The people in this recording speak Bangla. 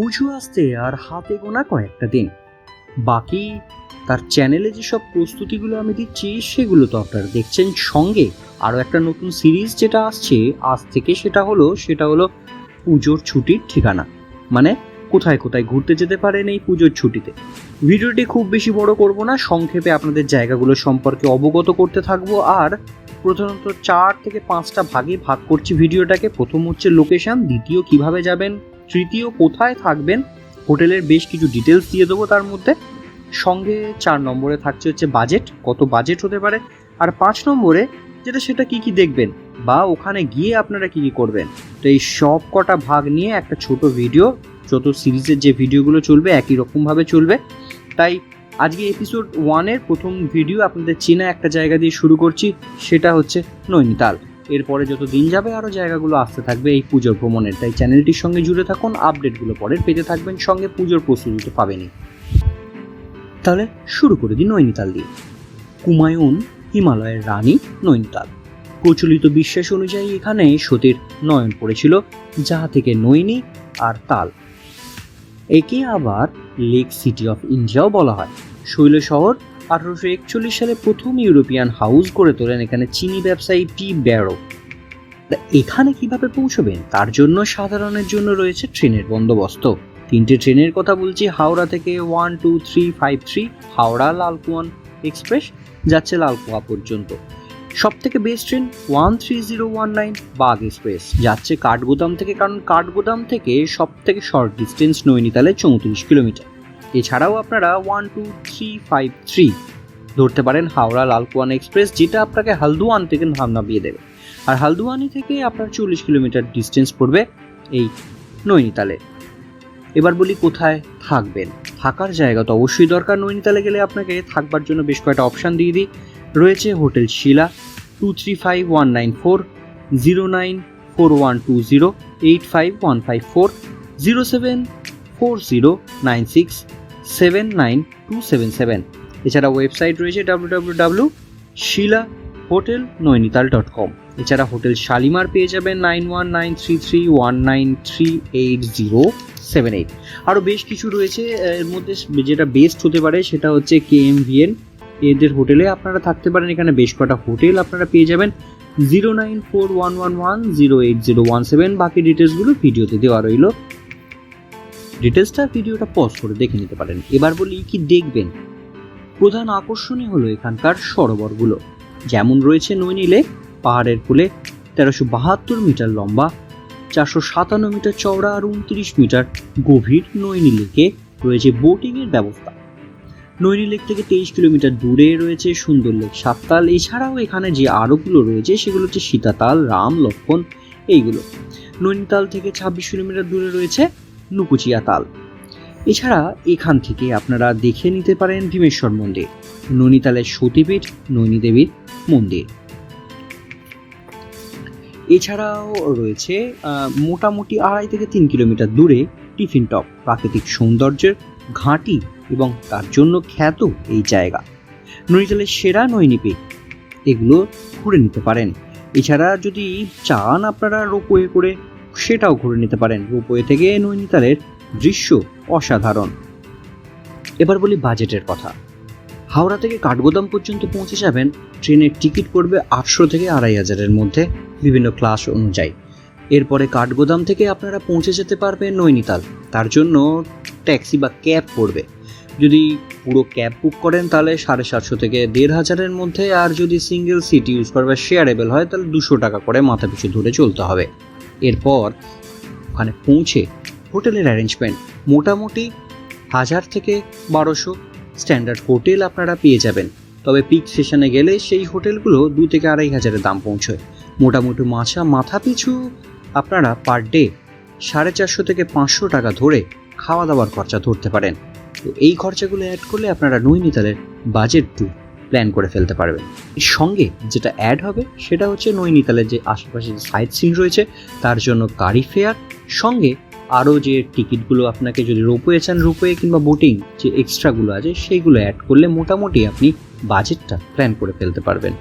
পুজো আসতে আর হাতে গোনা কয়েকটা দিন। বাকি তার চ্যানেলে যেসব প্রস্তুতিগুলো আমি দিচ্ছি, সেগুলো তো আপনারা দেখছেন সঙ্গে। আরও একটা নতুন সিরিজ যেটা আসছে, আজ থেকে সেটা হলো সেটা হলো পুজোর ছুটির ঠিকানা। মানে কোথায় কোথায় ঘুরতে যেতে পারেন এই পুজোর ছুটিতে। ভিডিওটি খুব বেশি বড় করব না, সংক্ষেপে আপনাদের জায়গাগুলো সম্পর্কে অবগত করতে থাকব। আর প্রধানত চার থেকে পাঁচটা ভাগে ভাগ করছি ভিডিওটাকে। প্রথম হচ্ছে লোকেশান দ্বিতীয় কীভাবে যাবেন তৃতীয় কোথায় থাকবেন? হোটেলের বেশ কিছু ডিটেলস দিয়ে দেবো তার মধ্যে। সঙ্গে চার নম্বরে থাকছে হচ্ছে বাজেট কত বাজেট হতে পারে। আর পাঁচ নম্বরে, যেটা সেটা কি কি দেখবেন? বা ওখানে গিয়ে আপনারা কি কি করবেন? তো এই সব কটা ভাগ নিয়ে একটা ছোট ভিডিও যত সিরিজের যে ভিডিওগুলো চলবে একই রকমভাবে চলবে। তাই আজকে এপিসোড ওয়ানের প্রথম ভিডিও আপনাদের চেনা একটা জায়গা দিয়ে শুরু করছি, সেটা হচ্ছে নৈনিতাল। এরপরে যত দিন যাবে আরও জায়গাগুলো আসতে থাকবে এই পুজোর ভ্রমণের। তাই চ্যানেলটির সঙ্গে জুড়ে থাকুন, আপডেটগুলো পরের পেতে থাকবেন, সঙ্গে পুজোর প্রস্তুতি পাবেনই। তাহলে শুরু করে দিই নৈনিতাল দিয়ে। কুমায়ুন হিমালয়ের রানী নৈনিতাল। প্রচলিত বিশ্বাস অনুযায়ী এখানে সতীর নয়ন পড়েছিল, যা থেকে নৈনি আর তাল। একে আবার লেক সিটি অফ ইন্ডিয়াও বলা হয়। শৈল শহর আঠারোশো একচল্লিশ সালে প্রথম ইউরোপিয়ান হাউস গড়ে তোলেন এখানে চিনি ব্যবসায়ী টি ব্যারো। এখানে কীভাবে পৌঁছবেন? তার জন্য সাধারণের জন্য রয়েছে ট্রেনের বন্দোবস্ত। তিনটে ট্রেনের কথা বলছি, হাওড়া থেকে one, two, three, five, three, Howrah Lalkuan express যাচ্ছে লালকুয়া পর্যন্ত। সব থেকে best train one three zero one nine Bagh express যাচ্ছে কাঠগোদাম থেকে, কারণ কাঠগোদাম থেকে সব থেকে শর্ট ডিস্টেন্স নৈনিতালে চৌত্রিশ কিলোমিটার। এছাড়াও আপনারা one two three five three ধরতে পারেন হাওড়া লালকুয়ান এক্সপ্রেস, যেটা আপনাকে হালদুয়ান থেকে নাম নামিয়ে দেবে। আর হালদুয়ানি থেকে আপনার চল্লিশ কিলোমিটার ডিস্টেন্স পড়বে এই নৈনিতালে। এবার বলি কোথায় থাকবেন। থাকার জায়গা তো অবশ্যই দরকার। নৈনিতালে গেলে আপনাকে থাকবার জন্য বেশ কয়েকটা অপশান দিয়ে দিই। রয়েছে hotel Shila two three five one nine four zero nine four one two zero eight five one five four zero seven four zero nine six seven nine two seven seven এছাড়া ওয়েবসাইট রয়েছে W Shila hotel Nainital dot com এছাড়া হোটেল শালিমার পেয়ে যাবেন nine one nine three three one nine three eight zero seven eight আরও বেশ কিছু রয়েছে এর মধ্যে যেটা বেস্ট হতে পারে সেটা হচ্ছে কে এম ভিএন এদের হোটেলে আপনারা থাকতে পারেন, এখানে বেশ কটা হোটেল আপনারা পেয়ে যাবেন। Zero nine four one one one zero eight zero one seven বাকি ডিটেলসগুলো ভিডিওতে দেওয়া রইল। ডিটেলসটা ভিডিওটা পজ করে দেখে নিতে পারেন। এবার বলি, কি দেখবেন? প্রধান আকর্ষণই হলো এখানকার সরোবরগুলো। যেমন রয়েছে নৈনী লেক পাহাড়ের কোলে তেরোশো বাহাত্তর মিটার লম্বা, চারশো সাতান্ন মিটার চওড়া আর উনত্রিশ মিটার গভীর নৈনী লেকে রয়েছে বোটিংয়ের ব্যবস্থা। নৈনী লেক থেকে তেইশ কিলোমিটার দূরে রয়েছে সুন্দর লেক সাততাল। এছাড়াও এখানে যে আরোগুলো রয়েছে, সেগুলো হচ্ছে সীতাতাল, রাম, লক্ষণ, এইগুলো। নৈনিতাল থেকে ছাব্বিশ কিলোমিটার দূরে রয়েছে নুকুচিয়া তাল। এছাড়া এখান থেকে আপনারা দেখে নিতে পারেন ভীমেশ্বর মন্দির, নৈনিতালের সতীপীঠ নৈনী দেবীর মন্দির। এছাড়াও রয়েছে মোটামুটি আড়াই থেকে তিন কিলোমিটার দূরে টিফিন টপ, প্রাকৃতিক সৌন্দর্যের ঘাঁটি এবং তার জন্য খ্যাত এই জায়গা। নৈনিতালের সেরা নৈনিপিক এগুলো ঘুরে নিতে পারেন। এছাড়া যদি চান আপনারা রোপওয়ে করে সেটাও ঘুরে নিতে পারেন। রোপওয়ে থেকে নৈনিতালের দৃশ্য অসাধারণ। এবার বলি বাজেটের কথা। হাওড়া থেকে কাঠগোদাম পর্যন্ত পৌঁছে যাবেন, ট্রেনের টিকিট পড়বে আটশো থেকে আড়াই হাজারের মধ্যে বিভিন্ন ক্লাস অনুযায়ী। এরপরে কাঠগোদাম থেকে আপনারা পৌঁছে যেতে পারবেন নৈনিতাল। তার জন্য ট্যাক্সি বা ক্যাব পড়বে। যদি পুরো ক্যাব বুক করেন তাহলে সাড়ে সাতশো থেকে দেড় হাজারের মধ্যে, আর যদি সিঙ্গেল সিট ইউজ করবে শেয়ারেবল হয়, তাহলে দুশো টাকা করে মাথা পিছু ধরে চলতে হবে। এরপর ওখানে পৌঁছে হোটেলের অ্যারেঞ্জমেন্ট মোটামুটি হাজার থেকে বারোশো স্ট্যান্ডার্ড হোটেল আপনারা পেয়ে যাবেন। তবে পিক সেশনে গেলে সেই হোটেলগুলো দু থেকে আড়াই হাজারের দাম পৌঁছয়। মোটামুটি মাছা মাথা পিছু আপনারা পার ডে সাড়ে চারশো থেকে পাঁচশো টাকা ধরে খাওয়া দাওয়ার খরচা ধরতে পারেন। তো এই খরচাগুলো অ্যাড করলে আপনারা নৈনিতালের বাজেট টু প্ল্যান করে ফেলতে পারবেন এর সঙ্গে যেটা অ্যাড হবে সেটা হচ্ছে নৈনিতালের যে আশেপাশে যে সাইট সিন রয়েছে, তার জন্য কারি ফেয়ার, সঙ্গে আরও যে টিকিটগুলো আপনাকে যদি রোপওয়ে চান রোপওয়ে কিংবা বোটিং যে এক্সট্রাগুলো আছে, সেইগুলো অ্যাড করলে মোটামুটি আপনি বাজেটটা প্ল্যান করে ফেলতে পারবেন।